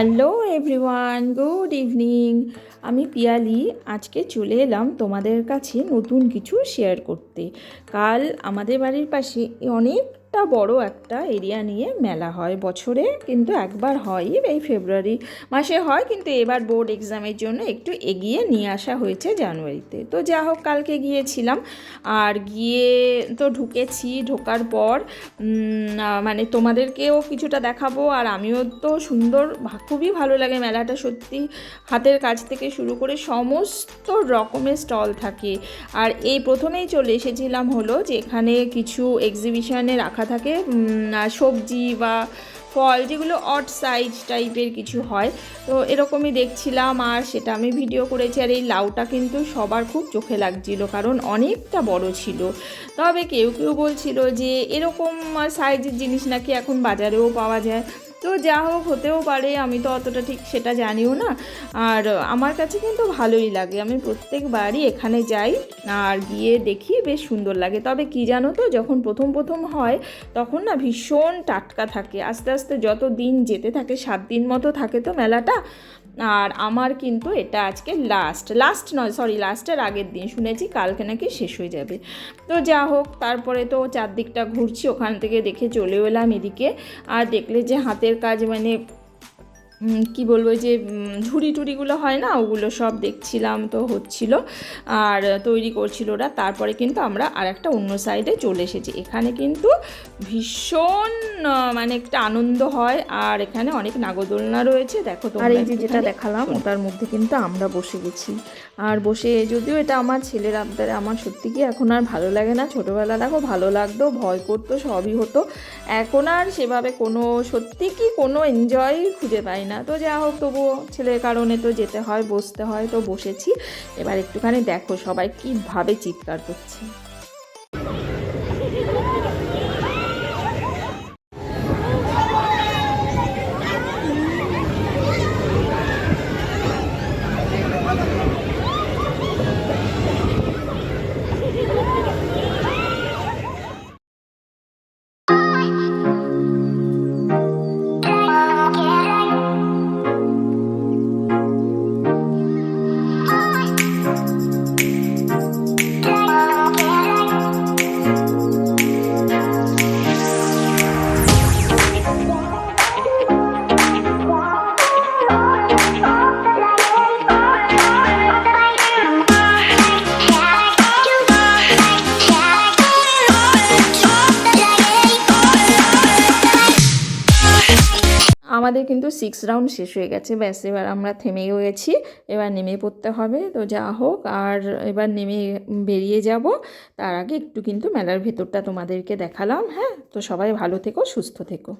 Hello everyone good evening আমি পিয়ালি, আজকে চলে এলাম তোমাদের কাছে নতুন কিছু শেয়ার করতে। কাল আমাদের বাড়ির পাশে অনেকটা বড় একটা এরিয়া নিয়ে মেলা হয় বছরে, কিন্তু একবার হয় এই ফেব্রুয়ারি মাসে হয়, কিন্তু এবার বোর্ড এক্সামের জন্য একটু এগিয়ে নিয়ে আসা হয়েছে জানুয়ারিতে। তো যা হোক, কালকে গিয়েছিলাম, আর গিয়ে তো ঢুকেছি, ঢোকার পর মানে তোমাদেরকেও কিছুটা দেখাবো, আর আমিও তো সুন্দর খুবই ভালো লাগে মেলাটা সত্যি। হাতের কাজ থেকে শুরু করে সমস্ত রকমের স্টল থাকে। আর এই প্রথমেই চলে এসেছিলাম হলো যে এখানে কিছু এক্সিবিশনে রাখা থাকে। সবজি বা ফল, যেগুলো অট সাইজ টাইপের কিছু হয়, তো এরকমই দেখছিলাম। আর সেটা আমি ভিডিও করেছি। আর এই লাউটা কিন্তু সবার খুব চোখে লাগছিল, কারণ অনেকটা বড় ছিল। তবে কেউ কেউ বলছিল যে, এরকম সাইজের জিনিস নাকি এখন বাজারেও পাওয়া যায়। তো যা হোক হতেও পারে, আমি তো অতটা ঠিক সেটা জানিও না। আর আমার কাছে কিন্তু ভালোই লাগে, আমি প্রত্যেকবারই এখানে যাই আর গিয়ে দেখি, বেশ সুন্দর লাগে। তবে কি জানো তো, যখন প্রথম প্রথম হয়, তখন না ভীষণ টাটকা থাকে। আস্তে আস্তে যত দিন যেতে থাকে, সাত দিন মতো থাকে তো মেলাটা আর আমার কিন্তু এটা আজকে লাস্ট লাস্ট নয় সরি লাস্টের আগের দিন শুনেছি, কালকে নাকি শেষ হয়ে যাবে। তো যা হোক, তারপরে তো চারদিকটা ঘুরছি, ওখান থেকে দেখে চলে এলাম এদিকে। আর দেখলে যে হাতের কাজ মানে কি বলব যে ঝুড়ি টুড়িগুলো হয় না ওগুলো সব দেখছিলাম তো হচ্ছিল। আর তৈরি করছিল ওরা। তারপরে কিন্তু আমরা আর একটা অন্য সাইডে চলে এসেছি। এখানে কিন্তু ভীষণ মানে একটা আনন্দ হয়। আর এখানে অনেক নাগদোলনা রয়েছে। দেখো আর এই যে যেটা দেখালাম ওটার মধ্যে কিন্তু আমরা বসে গেছি। আর বসে যদিও এটা আমার ছেলের আবদারে আমার সত্যি কি এখন আর ভালো লাগে না। ছোটোবেলা দেখো ভালো লাগতো ভয় করতো সবই হতো। এখন আর সেভাবে কোনো সত্যি কি কোনো এনজয় খুঁজে পাই না। তো যা হোক, তবুও ছেলের কারণে তো যেতে হয়, বসতে হয়। তো বসেছি। এবার একটুখানি দেখো সবাই কীভাবে চিৎকার করছে। আমাদের কিন্তু সিক্স রাউন্ড শেষ হয়ে গেছে। ব্যাস, এবার আমরা থেমে গেছি। এবার নেমে পড়তে হবে। তো যা হোক, আর এবার নেমে বেরিয়ে যাব। তার আগে একটু কিন্তু মেলার ভেতরটা তোমাদেরকে দেখালাম হ্যাঁ? তো সবাই ভালো থেকো, সুস্থ থেকো।